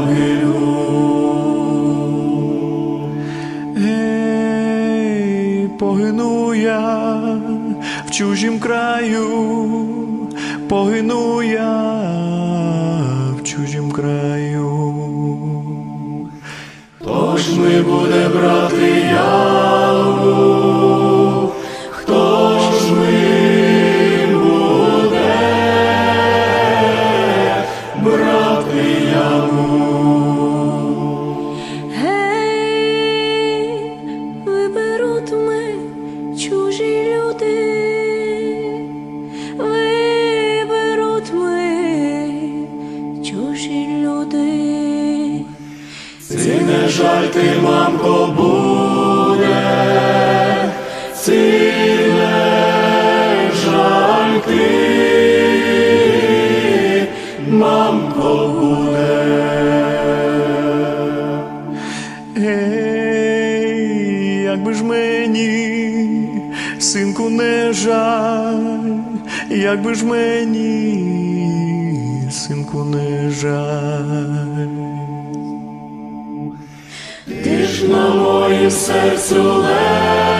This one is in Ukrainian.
погину. Погину я в чужім краю, погину я в чужім краю. Хто ж ми буде брати яву? Не жаль ти, мамко, буде, ці не жаль ти, мамко, синку, не жаль, якби ж мені, синку, не жаль. Ти ж на моїм серцю лежав,